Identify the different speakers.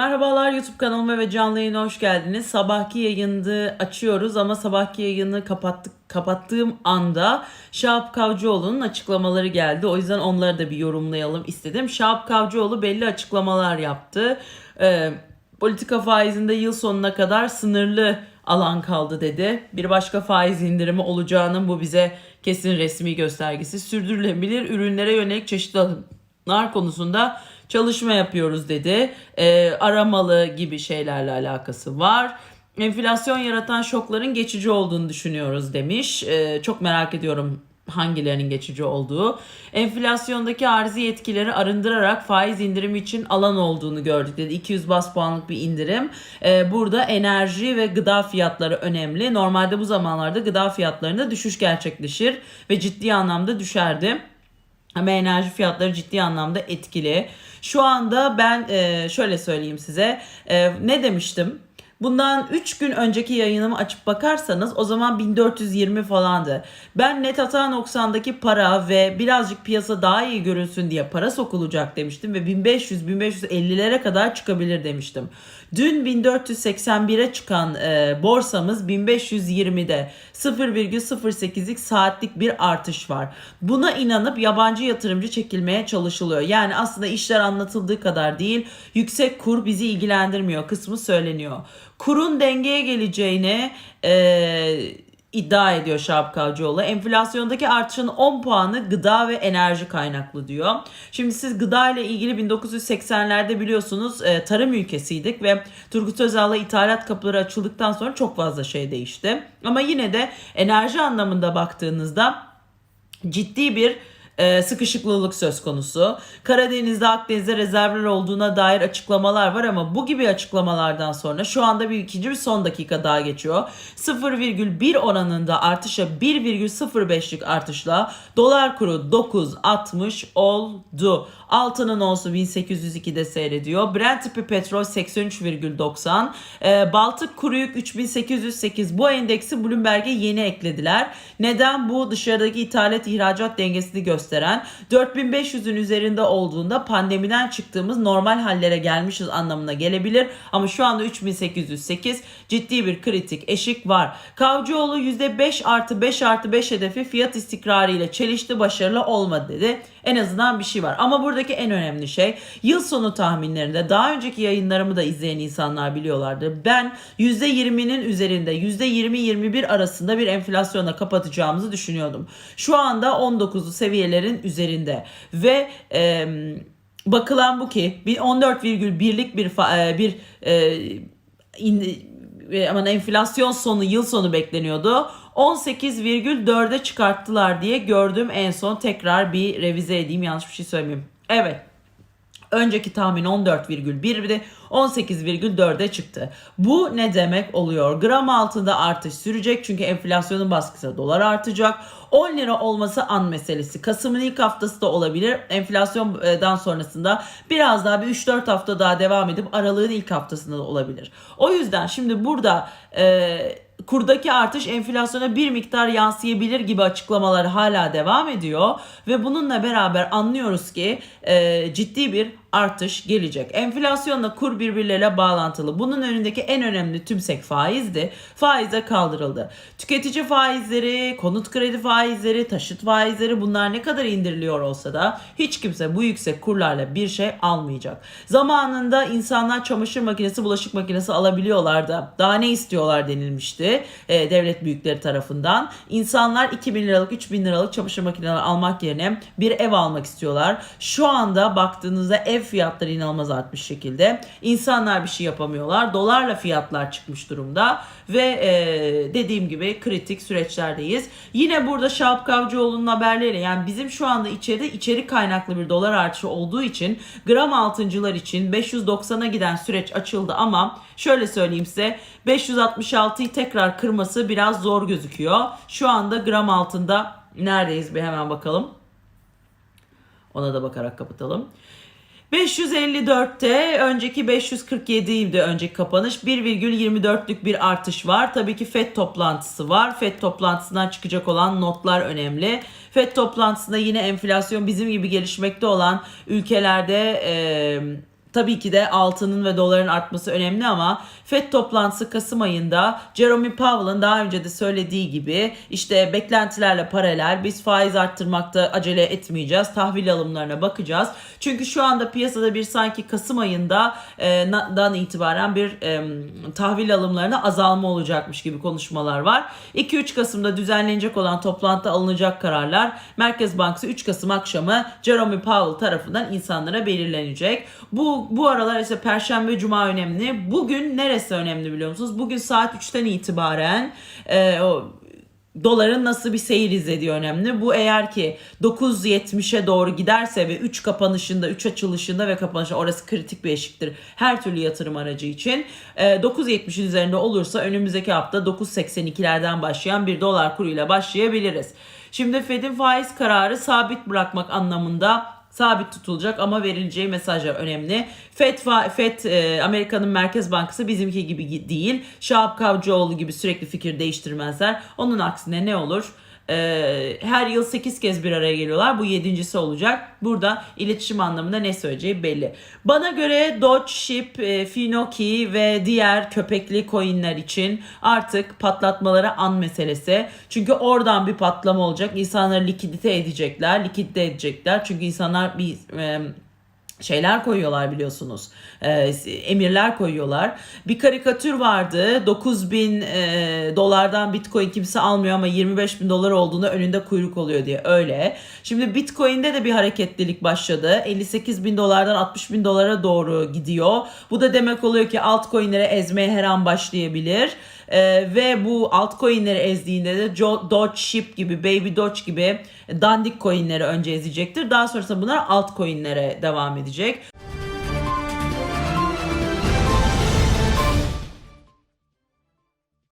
Speaker 1: Merhabalar YouTube kanalıma ve canlı yayına hoş geldiniz. Sabahki yayını açıyoruz ama sabahki yayını kapattık kapattığım anda Şahap Kavcıoğlu'nun açıklamaları geldi. O yüzden onları da bir yorumlayalım istedim. Şahap Kavcıoğlu belli açıklamalar yaptı. Ee, politika faizinde yıl sonuna kadar sınırlı alan kaldı dedi. Bir başka faiz indirimi olacağının bu bize kesin resmi göstergesi. Sürdürülebilir ürünlere yönelik çeşitli adımlar konusunda çalışma yapıyoruz dedi. Ee, aramalı gibi şeylerle alakası var. Enflasyon yaratan şokların geçici olduğunu düşünüyoruz demiş. Ee, çok merak ediyorum hangilerinin geçici olduğu. Enflasyondaki arzi etkileri arındırarak faiz indirimi için alan olduğunu gördük dedi. 200 bas puanlık bir indirim. Ee, burada enerji ve gıda fiyatları önemli. Normalde bu zamanlarda gıda fiyatlarında düşüş gerçekleşir ve ciddi anlamda düşerdi. Ama enerji fiyatları ciddi anlamda etkili. Şu anda ben e, şöyle söyleyeyim size. E, ne demiştim? Bundan 3 gün önceki yayınımı açıp bakarsanız o zaman 1420 falandı. Ben net hata 90'daki para ve birazcık piyasa daha iyi görünsün diye para sokulacak demiştim ve 1500-1550'lere kadar çıkabilir demiştim. Dün 1481'e çıkan e, borsamız 1520'de 0,08'lik saatlik bir artış var. Buna inanıp yabancı yatırımcı çekilmeye çalışılıyor. Yani aslında işler anlatıldığı kadar değil. Yüksek kur bizi ilgilendirmiyor kısmı söyleniyor. Kurun dengeye geleceğini e, iddia ediyor Şahap Kavcıoğlu. Enflasyondaki artışın 10 puanı gıda ve enerji kaynaklı diyor. Şimdi siz gıda ile ilgili 1980'lerde biliyorsunuz e, tarım ülkesiydik ve Turgut Özal'la ithalat kapıları açıldıktan sonra çok fazla şey değişti. Ama yine de enerji anlamında baktığınızda ciddi bir e, sıkışıklılık söz konusu. Karadeniz'de Akdeniz'de rezervler olduğuna dair açıklamalar var ama bu gibi açıklamalardan sonra şu anda bir ikinci bir son dakika daha geçiyor. 0,1 oranında artışa 1,05'lik artışla dolar kuru 9.60 oldu. Altının olsu 1802'de seyrediyor. Brent tipi petrol 83,90. E, Baltık kuru yük 3808. Bu endeksi Bloomberg'e yeni eklediler. Neden? Bu dışarıdaki ithalat ihracat dengesini gösteren 4500'ün üzerinde olduğunda pandemiden çıktığımız normal hallere gelmişiz anlamına gelebilir. Ama şu anda 3808 ciddi bir kritik eşik var. Kavcıoğlu %5 artı 5 artı 5 hedefi fiyat istikrarı ile çelişti başarılı olmadı dedi. En azından bir şey var. Ama buradaki en önemli şey yıl sonu tahminlerinde daha önceki yayınlarımı da izleyen insanlar biliyorlardı. Ben %20'nin üzerinde %20-21 arasında bir enflasyona kapatacağımızı düşünüyordum. Şu anda 19'lu seviyelerin üzerinde ve e, bakılan bu ki bir 14,1'lik bir bir e, in, aman enflasyon sonu yıl sonu bekleniyordu. 18,4'e çıkarttılar diye gördüm en son tekrar bir revize edeyim yanlış bir şey söylemeyeyim. Evet. Önceki tahmin 14,1'di 18,4'e çıktı. Bu ne demek oluyor? Gram altında artış sürecek çünkü enflasyonun baskısı dolar artacak. 10 lira olması an meselesi. Kasım'ın ilk haftası da olabilir. Enflasyondan sonrasında biraz daha bir 3-4 hafta daha devam edip aralığın ilk haftasında da olabilir. O yüzden şimdi burada e, kurdaki artış enflasyona bir miktar yansıyabilir gibi açıklamalar hala devam ediyor ve bununla beraber anlıyoruz ki e, ciddi bir artış gelecek. Enflasyonla kur birbirleriyle bağlantılı. Bunun önündeki en önemli tümsek faizdi. Faize kaldırıldı. Tüketici faizleri, konut kredi faizleri, taşıt faizleri bunlar ne kadar indiriliyor olsa da hiç kimse bu yüksek kurlarla bir şey almayacak. Zamanında insanlar çamaşır makinesi, bulaşık makinesi alabiliyorlardı. Daha ne istiyorlar denilmişti e, devlet büyükleri tarafından. İnsanlar 2000 liralık, 3000 liralık çamaşır makineleri almak yerine bir ev almak istiyorlar. Şu anda baktığınızda ev fiyatları inanılmaz artmış şekilde. İnsanlar bir şey yapamıyorlar. Dolarla fiyatlar çıkmış durumda ve e, dediğim gibi kritik süreçlerdeyiz. Yine burada Şahap Kavcıoğlu'nun haberleriyle yani bizim şu anda içeride içerik kaynaklı bir dolar artışı olduğu için gram altıncılar için 590'a giden süreç açıldı ama şöyle söyleyeyim size 566'yı tekrar kırması biraz zor gözüküyor. Şu anda gram altında neredeyiz bir hemen bakalım. Ona da bakarak kapatalım. 554'te önceki 547 idi önceki kapanış 1,24'lük bir artış var. Tabii ki FED toplantısı var. FED toplantısından çıkacak olan notlar önemli. FED toplantısında yine enflasyon bizim gibi gelişmekte olan ülkelerde e, Tabii ki de altının ve doların artması önemli ama FED toplantısı Kasım ayında Jerome Powell'ın daha önce de söylediği gibi işte beklentilerle paralel biz faiz arttırmakta acele etmeyeceğiz. Tahvil alımlarına bakacağız. Çünkü şu anda piyasada bir sanki Kasım ayında e, dan itibaren bir e, tahvil alımlarına azalma olacakmış gibi konuşmalar var. 2-3 Kasım'da düzenlenecek olan toplantıda alınacak kararlar Merkez Bankası 3 Kasım akşamı Jerome Powell tarafından insanlara belirlenecek. Bu bu aralar ise Perşembe Cuma önemli. Bugün neresi önemli biliyor musunuz? Bugün saat 3'ten itibaren e, o doların nasıl bir seyir izlediği önemli. Bu eğer ki 9.70'e doğru giderse ve 3 kapanışında, 3 açılışında ve kapanışında orası kritik bir eşiktir. Her türlü yatırım aracı için. Ee, 9.70'in üzerinde olursa önümüzdeki hafta 9.82'lerden başlayan bir dolar kuruyla başlayabiliriz. Şimdi Fed'in faiz kararı sabit bırakmak anlamında sabit tutulacak ama verileceği mesajlar önemli. FED, FED e, Amerika'nın Merkez Bankası bizimki gibi gi- değil. Şahap Kavcıoğlu gibi sürekli fikir değiştirmezler. Onun aksine ne olur? E, her yıl 8 kez bir araya geliyorlar. Bu yedincisi olacak. Burada iletişim anlamında ne söyleyeceği belli. Bana göre Doge, Ship, e, Finoki ve diğer köpekli coinler için artık patlatmaları an meselesi. Çünkü oradan bir patlama olacak. İnsanları likidite edecekler. Likidite edecekler. Çünkü insanlar bir... e, şeyler koyuyorlar biliyorsunuz. Ee, emirler koyuyorlar. Bir karikatür vardı. 9000 e, dolardan Bitcoin kimse almıyor ama 25 bin dolar olduğunda önünde kuyruk oluyor diye. Öyle. Şimdi Bitcoin'de de bir hareketlilik başladı. 58 bin dolardan 60 bin dolara doğru gidiyor. Bu da demek oluyor ki altcoin'lere ezmeye her an başlayabilir. Ee, ve bu altcoin'leri ezdiğinde de Doge Ship gibi, Baby Doge gibi dandik coin'leri önce ezecektir. Daha sonrasında bunlar altcoin'lere devam edecek.